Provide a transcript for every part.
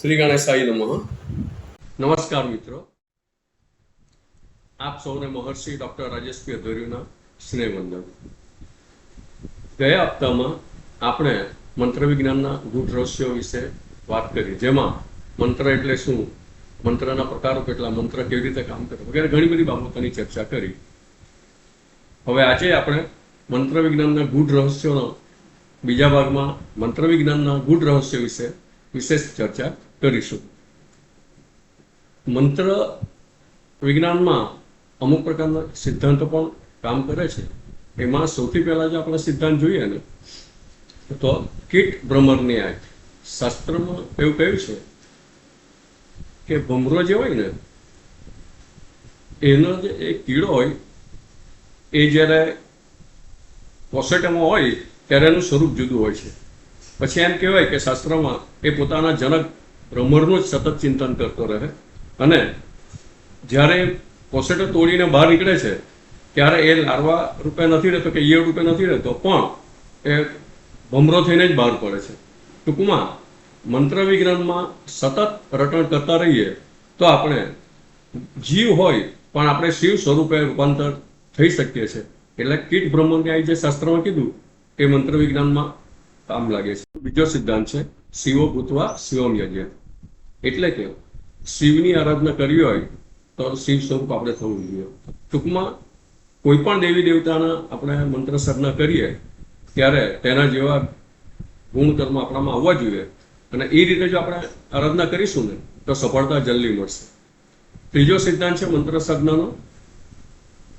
શ્રી ગણેશાય નમઃ. નમસ્કાર મિત્રો. આપ સૌને મહર્ષિ ડોક્ટર રાજેશપી અધર્યુના સ્નેહવંદન. ગયા હપ્તામાં આપણે મંત્ર વિજ્ઞાનના ગૂઢ રહસ્યો વિશે વાત કરી. જેમાં મંત્ર એટલે શું? મંત્રના પ્રકારો કેટલા? મંત્ર કેવી રીતે કામ કરે? વગેરે ઘણી બધી બાબતોની ચર્ચા કરી. હવે આજે આપણે મંત્ર વિજ્ઞાનના ગૂઢ રહસ્યોનો બીજા ભાગમાં મંત્ર વિજ્ઞાનના ગૂઢ રહસ્ય વિશે વિશેષ ચર્ચા કરીશું. મંત્ર વિજ્ઞાનમાં અમુક પ્રકારના સિદ્ધાંતો પણ કામ કરે છે. એમાં સૌથી પહેલા જો આપણે સિદ્ધાંત જોઈએ ને, તો કીટ ભ્રમર ન્યાય શાસ્ત્રમાં એવું કહ્યું છે કે ભમરો જે હોય ને, એનો જે એ કીડો હોય, એ જ્યારે પોસેટમાં હોય, ત્યારે એનું સ્વરૂપ જુદું હોય છે. પછી એમ કહેવાય કે શાસ્ત્રમાં એ પોતાના જનક ભ્રમરનું જ સતત ચિંતન કરતો રહે. અને જ્યારે પોસેટો તોડીને બહાર નીકળે છે, ત્યારે એ લાર્વા રૂપે નથી રહેતો કે ઈયળ રૂપે નથી રહેતો, પણ એ ભમરો થઈને જ બહાર પડે છે. ટૂંકમાં, મંત્ર વિજ્ઞાનમાં સતત રટણ કરતા રહીએ તો આપણે જીવ હોય, પણ આપણે શિવ સ્વરૂપે રૂપાંતર થઈ શકીએ છીએ એટલે કીટ બ્રહ્મન્યાય જે શાસ્ત્રમાં કીધું, એ મંત્ર વિજ્ઞાનમાં કામ લાગે છે. બીજો સિદ્ધાંત છે શિવો ભૂતવા, શિવમ યજ્ઞ. એટલે કે શિવની આરાધના કરવી હોય તો શિવ સ્વરૂપ આપણે થવું જોઈએ. ટૂંકમાં કોઈ પણ દેવી દેવતાના આપણે મંત્ર સાધના કરીએ, ત્યારે તેના જેવા ગુણકર્મ આપણામાં આવવા જોઈએ. અને એ રીતે જો આપણે આરાધના કરીશું ને, તો સફળતા જલ્દી મળશે. ત્રીજો સિદ્ધાંત છે મંત્ર સાધનાનો,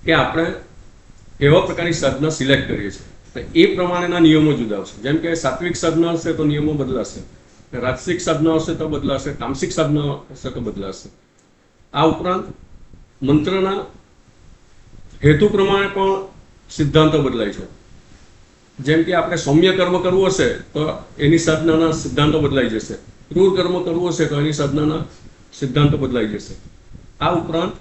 કે આપણે એવા પ્રકારની સાધના સિલેક્ટ કરીએ છીએ. તો એ પ્રમાણેના નિયમો જુદા હશે જેમ કે સાત્વિક સાધના હશે તો નિયમો બદલાશે. રાજસિક સાધના હશે તો બદલાશે. તામસિક સાધના હશે તો બદલાશે. આ ઉપરાંત મંત્રના હેતુ પ્રમાણે પણ સિદ્ધાંતો બદલાય છે. જેમ કે આપણે સૌમ્ય કર્મ કરવું હશે તો એની સાધનાના સિદ્ધાંતો બદલાઈ જશે. ક્રૂર કર્મ કરવું હશે તો એની સાધનાના સિદ્ધાંતો બદલાઈ જશે. આ ઉપરાંત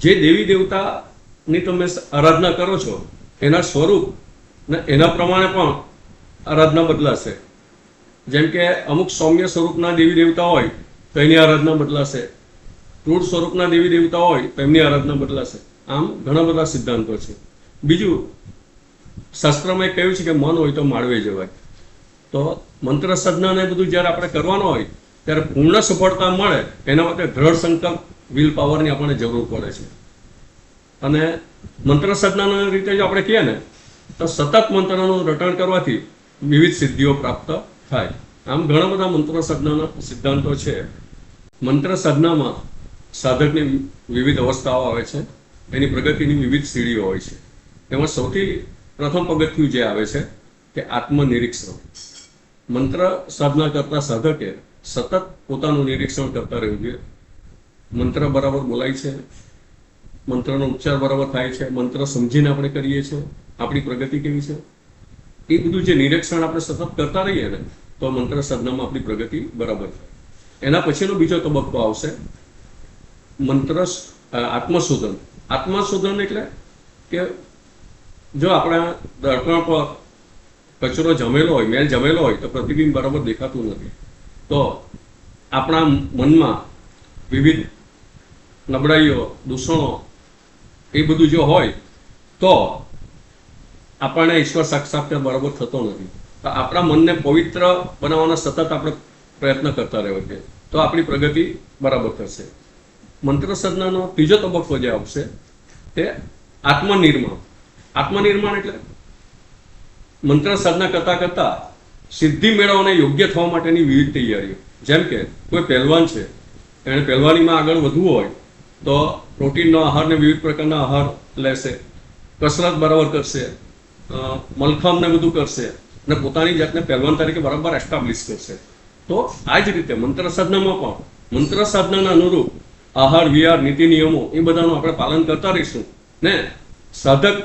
જે દેવી દેવતાની તમે આરાધના કરો છો, એના સ્વરૂપ ને એના પ્રમાણે પણ આરાધના બદલાશે. જેમ કે અમુક સૌમ્ય સ્વરૂપના દેવી દેવતા હોય, તો એની આરાધના બદલાશે. ક્રૂર સ્વરૂપના દેવી દેવતા હોય, તો એમની આરાધના બદલાશે. આમ ઘણા બધા સિદ્ધાંતો છે. બીજું, શાસ્ત્રમાં એ કહ્યું છે કે મન હોય તો માળવે જવાય. તો મંત્ર સાધના ને બધું જ્યારે આપણે કરવાનું હોય, ત્યારે પૂર્ણ સફળતા મળે, એના માટે દ્રઢ સંકલ્પ, વિલ પાવરની આપણને જરૂર પડે છે. અને મંત્ર સાધનાના રીતે જો આપણે કહીએ ને તો સતત મંત્રનું રટણ કરવાથી વિવિધ સિદ્ધિઓ પ્રાપ્ત થાય. આમ ઘણા બધા મંત્ર સાધનાના સિદ્ધાંતો છે. મંત્ર સાધનામાં સાધકની વિવિધ અવસ્થાઓ આવે છે. એની પ્રગતિની વિવિધ સીડીઓ હોય છે. તેમાં સૌથી પ્રથમ પગથિયું જે આવે છે કે આત્મનિરીક્ષણ. મંત્ર સાધના કરતા સાધકે સતત પોતાનું નિરીક્ષણ કરતા રહેવું જોઈએ. મંત્ર બરાબર બોલાય છે. મંત્રનો ઉચ્ચાર બરાબર થાય છે. મંત્ર સમજીને આપણે કરીએ છીએ. આપણી પ્રગતિ કેવી છે? એ બધું જે નિરીક્ષણ આપણે સતત કરતા રહીએ ને, તો મંત્ર સાધનામાં આપણી પ્રગતિ બરાબર થાય. એના પછીનો બીજો તબક્કો આવશે મંત્ર આત્મશોધન. આત્મશોધન એટલે કે જો આપણા દર્પણ પર કચરો જમેલો હોય, મેલ જમેલો હોય, તો પ્રતિબિંબ બરાબર દેખાતું નથી. તો આપણા મનમાં વિવિધ નબળાઈઓ, દૂષણો એ બધું જો હોય, તો આપણને ઈશ્વર સાક્ષાત્કાર બરાબર થતો નથી. તો આપણા મનને પવિત્ર બનાવવાના સતત આપણે પ્રયત્ન કરતા રહેવો છે. તો આપણી પ્રગતિ બરાબર થશે. મંત્ર સાધનાનો ત્રીજો તબક્કો જે આવશે તે આત્મનિર્માણ. આત્મનિર્માણ એટલે મંત્ર સાધના કરતા કરતા સિદ્ધિ મેળવવાને યોગ્ય થવા માટેની વિવિધ તૈયારીઓ. જેમ કે કોઈ પહેલવાન છે, એણે પહેલવાનીમાં આગળ વધવું હોય, તો પ્રોટીનનો આહારને વિવિધ પ્રકારના આહાર લેશે. કસરત બરાબર કરશે. મલખમ ને બધું કરશે અને પોતાની જાતને પહેલવાન તરીકે બરાબર એસ્ટાબ્લિશ કરશે. તો આ જ રીતે મંત્ર સાધનામાં પણ, મંત્ર સાધનાના અનુરૂપ આહાર, વિહાર, નીતિ નિયમો એ બધાનું આપણે પાલન કરતા રહીશું. ને સાધક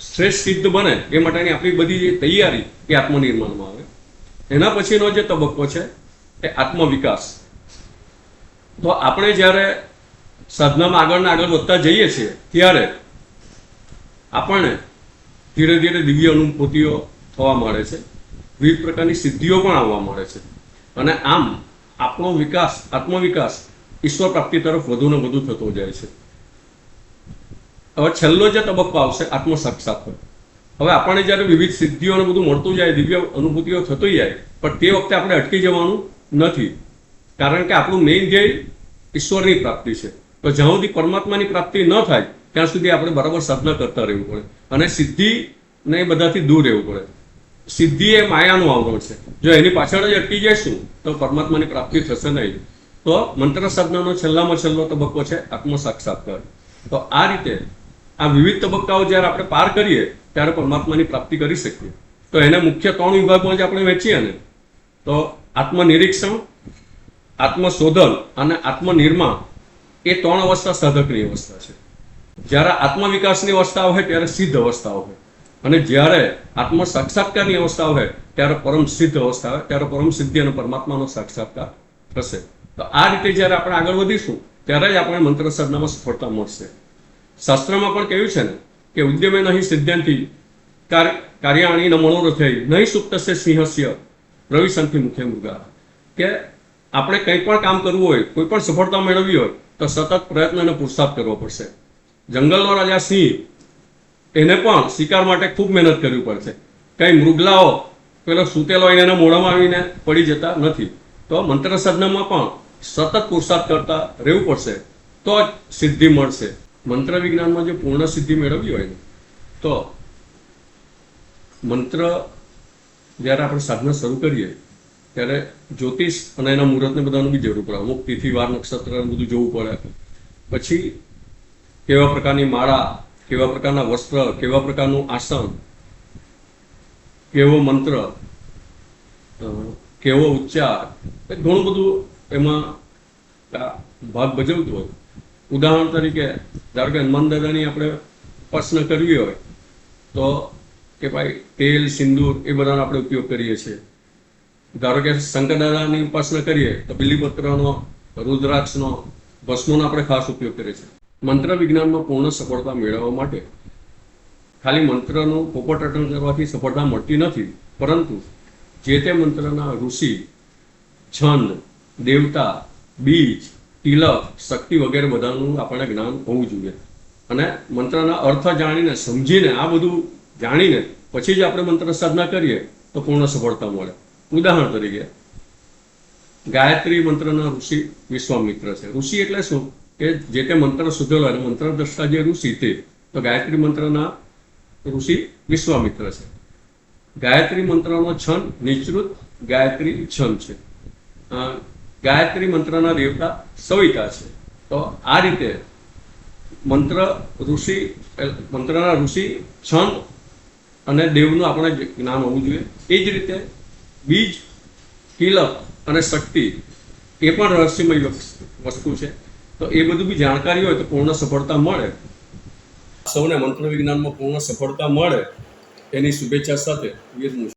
શ્રેષ્ઠ સિદ્ધ બને એ માટેની આપણી બધી તૈયારી એ આત્મનિર્માણમાં આવે. એના પછીનો જે તબક્કો છે એ આત્મવિકાસ. તો આપણે જ્યારે સાધનામાં આગળ ને આગળ વધતા જઈએ છીએ, ત્યારે આપણને ધીરે ધીરે દિવ્ય અનુભૂતિઓ થવા મળે છે. વિવિધ પ્રકારની સિદ્ધિઓ પણ આવવા મળે છે. અને આમ આપણો વિકાસ, આત્મવિકાસ ઈશ્વર પ્રાપ્તિ તરફ વધુ ને વધુ થતો જાય છે. હવે છેલ્લો જે તબક્કો આવશે આત્મ સાક્ષાત્કાર હવે આપણને જ્યારે વિવિધ સિદ્ધિઓ ને બધું મળતું જાય, દિવ્ય અનુભૂતિઓ થતી જાય, પણ તે વખતે આપણે અટકી જવાનું નથી. કારણ કે આપણું મેઇન ધ્યેય ઈશ્વરની પ્રાપ્તિ છે. તો જ્યાં સુધી પરમાત્માની પ્રાપ્તિ ન થાય, ત્યાં સુધી આપણે બરાબર સાધના કરતા રહેવું પડે. અને સિદ્ધિ ને એ બધાથી દૂર રહેવું પડે. સિદ્ધિ એ માયાનું આવરણ છે. જો એની પાછળ જ અટકી જઈશું, તો પરમાત્માની પ્રાપ્તિ થશે નહીં. તો મંત્ર સાધનાનો છેલ્લામાં છેલ્લો તબક્કો છે આત્મ સાક્ષાત્કાર તો આ રીતે આ વિવિધ તબક્કાઓ જ્યારે આપણે પાર કરીએ, ત્યારે પરમાત્માની પ્રાપ્તિ કરી શકીએ. તો એને મુખ્ય ત્રણ વિભાગમાં જ આપણે વેચીએ ને. તો આત્મનિરીક્ષણ, આત્મશોધન અને આત્મનિર્માણ એ ત્રણ અવસ્થા સાધકની અવસ્થા છે. જ્યારે આત્મવિકાસની અવસ્થા હોય ત્યારે સિદ્ધ અવસ્થા હોય. અને જ્યારે આત્મ સાક્ષાત્કારની અવસ્થા હોય ત્યારે પરમ સિદ્ધ અવસ્થા હોય, ત્યારે પરમ સિદ્ધિ અને પરમાત્માનો સાક્ષાત્કાર થશે. તો આ રીતે જ્યારે આપણે આગળ વધીશું, ત્યારે જ આપણે મંત્ર સાધનામાં સફળતા મળશે. શાસ્ત્રમાં પણ કહ્યું છે ને કે ઉદ્યમે નહીં સિદ્ધાંતિ કાર- કાર્યાણી ન મનોરથય નહીં સુપ્તસ્ય સિંહસ્ય રવિશંતિ મુખ્ય મૃગા. કે આપણે કંઈ પણ કામ કરવું હોય, કોઈ પણ સફળતા મેળવવી હોય, તો સતત પ્રયત્ન અને પુરુષાર્થ કરવો પડશે. જંગલનો રાજા સિંહ, એને પણ શિકાર માટે ખૂબ મહેનત કરવી પડશે. કઈ મૃગલાઓ પેલો સૂતેલો હોય એના મોઢામાં આવીને પડી જતા નથી. તો મંત્ર સાધનામાં પણ સતત પુરુષાર્થ કરતા રહેવું પડશે, તો જ સિદ્ધિ મળશે. મંત્ર વિજ્ઞાનમાં જો પૂર્ણ સિદ્ધિ મેળવવી હોય ને, તો મંત્ર જ્યારે આપણે સાધના શરૂ કરીએ, ત્યારે જ્યોતિષ અને એના મુહૂર્તને બધાનું બી જરૂર પડે. અમુક તિથિ વાર નક્ષત્ર બધું જોવું પડે. પછી કેવા પ્રકારની માળા, કેવા પ્રકારના વસ્ત્ર, કેવા પ્રકારનું આસન, કેવો મંત્ર કેવો ઉચ્ચાર ઘણું બધું એમાં ભાગ ભજવતું હોય. ઉદાહરણ તરીકે, ધારો કે હનુમાન દાદાની આપણે ઉપાસના કરવી હોય, તો કે ભાઈ, તેલ, સિંદૂર એ બધાનો આપણે ઉપયોગ કરીએ છીએ. ધારો કે શંકર દાદાની ઉપાસના કરીએ, તો બિલીપત્રનો, રુદ્રાક્ષનો, ભસ્મોનો આપણે ખાસ ઉપયોગ કરીએ છીએ. મંત્ર વિજ્ઞાનમાં પૂર્ણ સફળતા મેળવવા માટે ખાલી મંત્રનું પોપટટન કરવાથી સફળતા મળતી નથી, પરંતુ જે તે મંત્રના ઋષિ, છંદ, દેવતા, બીજ, તિલક, શક્તિ વગેરે બધાનું આપણને જ્ઞાન હોવું જોઈએ. અને મંત્રના અર્થ જાણીને, સમજીને, આ બધું જાણીને પછી જ આપણે મંત્ર સાધના કરીએ તો પૂર્ણ સફળતા મળે. ઉદાહરણ તરીકે, ગાયત્રી મંત્રના ઋષિ વિશ્વામિત્ર છે. ઋષિ એટલે શું? કે જે તે મંત્ર સુધેલો અને મંત્ર દ્રષ્ટા જે ઋષિ તે, તો ગાયત્રી મંત્રના ઋષિ વિશ્વામિત્ર છે. ગાયત્રી મંત્રનો છંદ નિશ્ચૃત, ગાયત્રી છંદ છે. ગાયત્રી મંત્રના દેવતા સવિતા છે. તો આ રીતે મંત્ર ઋષિ મંત્રના ઋષિ છંદ અને દેવનું આપણે જ્ઞાન હોવું જોઈએ, એ જ રીતે બીજ કિલક અને શક્તિ એ પણ રહસ્યમય વસ્- વસ્તુ છે. તો એ બધું બી જાણકારી હોય તો પૂર્ણ સફળતા મળે. સૌને મંત્ર વિજ્ઞાનમાં પૂર્ણ સફળતા મળે. એની શુભેચ્છા સાથે